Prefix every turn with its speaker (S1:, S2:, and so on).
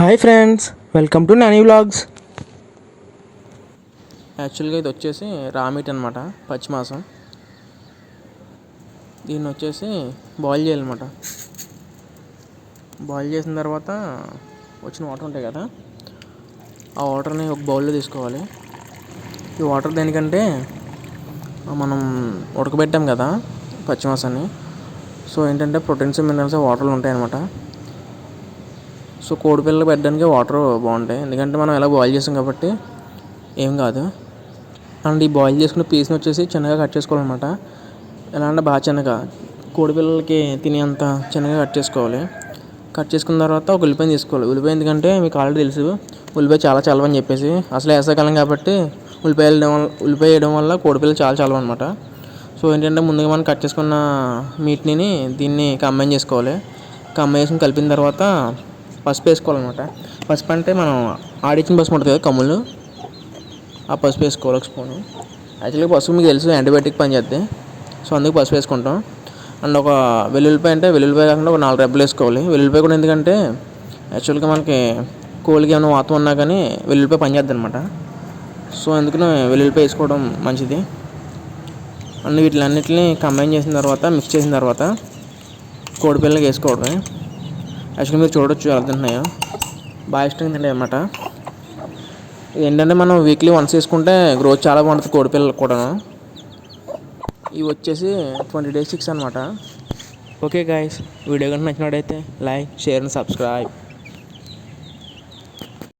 S1: Hi friends welcome to Nani vlogs యాక్చువల్గా ఇది వచ్చేసి రామిట్ అనమాట పచ్చిమాసం. దీన్ని వచ్చేసి బాయిల్ చేయాలన్నమాట. బాయిల్ చేసిన తర్వాత వచ్చిన వాటర్ ఉంటాయి కదా ఆ వాటర్ని ఒక బౌల్లో తీసుకోవాలి. ఈ వాటర్ దేనికంటే మనం ఉడకబెట్టాం కదా పచ్చిమాసాన్ని. సో ఏంటంటే ప్రోటీన్స్ మినరల్స్ వాటర్లు ఉంటాయన్నమాట. సో కోడి పిల్లలు పెట్టడానికి వాటర్ బాగుంటాయి. ఎందుకంటే మనం ఎలా బాయిల్ చేసాం కాబట్టి ఏం కాదు. అండ్ ఈ బాయిల్ చేసుకున్న పీస్ని వచ్చేసి చిన్నగా కట్ చేసుకోవాలన్నమాట. ఎలా అంటే బాగా చిన్నగా కోడి పిల్లలకి తినేంత చిన్నగా కట్ చేసుకోవాలి. కట్ చేసుకున్న తర్వాత ఒక ఉల్లిపాయని తీసుకోవాలి. ఉల్లిపాయ ఎందుకంటే మీకు ఆల్రెడీ తెలుసు ఉల్లిపాయ చాలా చలవని చెప్పేసి. అసలు వేసవికాలం కాబట్టి ఉల్లిపాయ వేయడం వల్ల ఉల్లిపాయ వేయడం వల్ల కోడిపిల్లలు చాలా చలవ అనమాట సో ఏంటంటే ముందుగా మనం కట్ చేసుకున్న మీట్ని దీన్ని కంబైన్ చేసుకోవాలి. కంబైన్ చేసుకుని కలిపిన తర్వాత పసుపు వేసుకోవాలన్నమాట. పసుపు అంటే మనం ఆడించిన పసుపు ఉంటుంది కదా కమ్ములు. ఆ పసుపు వేసుకోవాలి ఒక స్పూను. యాక్చువల్గా పసుపు మీకు తెలుసు యాంటీబయాటిక్ పని చేస్తే సో అందుకు పసుపు వేసుకుంటాం. అండ్ ఒక వెల్లుల్లిపాయ అంటే వెల్లుల్లిపాయ కాకుండా ఒక నాలుగు రెబ్బలు వేసుకోవాలి. వెల్లుల్లిపాయ కూడా ఎందుకంటే యాక్చువల్గా మనకి కోళ్ళకి ఏమైనా వాతం ఉన్నా కానీ వెల్లుల్లిపాయ పని చేద్ది అనమాట సో అందుకని వెల్లుల్లిపాయ వేసుకోవడం మంచిది. అండ్ వీటిలన్నిటిని కంబైన్ చేసిన తర్వాత మిక్స్ చేసిన తర్వాత కోడిపిల్లకి వేసుకోవడమే. యాక్చువల్గా మీరు చూడొచ్చు ఎలా తింటున్నాయో. బాగా ఇష్టంగా తింటాయి అన్నమాట. ఏంటంటే మనం వీక్లీ వన్స్ వేసుకుంటే గ్రోత్ చాలా బాగుంటుంది కోడిపిల్లలకు కూడాను. ఇవి వచ్చేసి ట్వంటీ డేస్ సిక్స్ అనమాట ఓకే గాయస్ వీడియో కనుక నచ్చినట్టయితే లైక్ షేర్ అండ్ సబ్స్క్రైబ్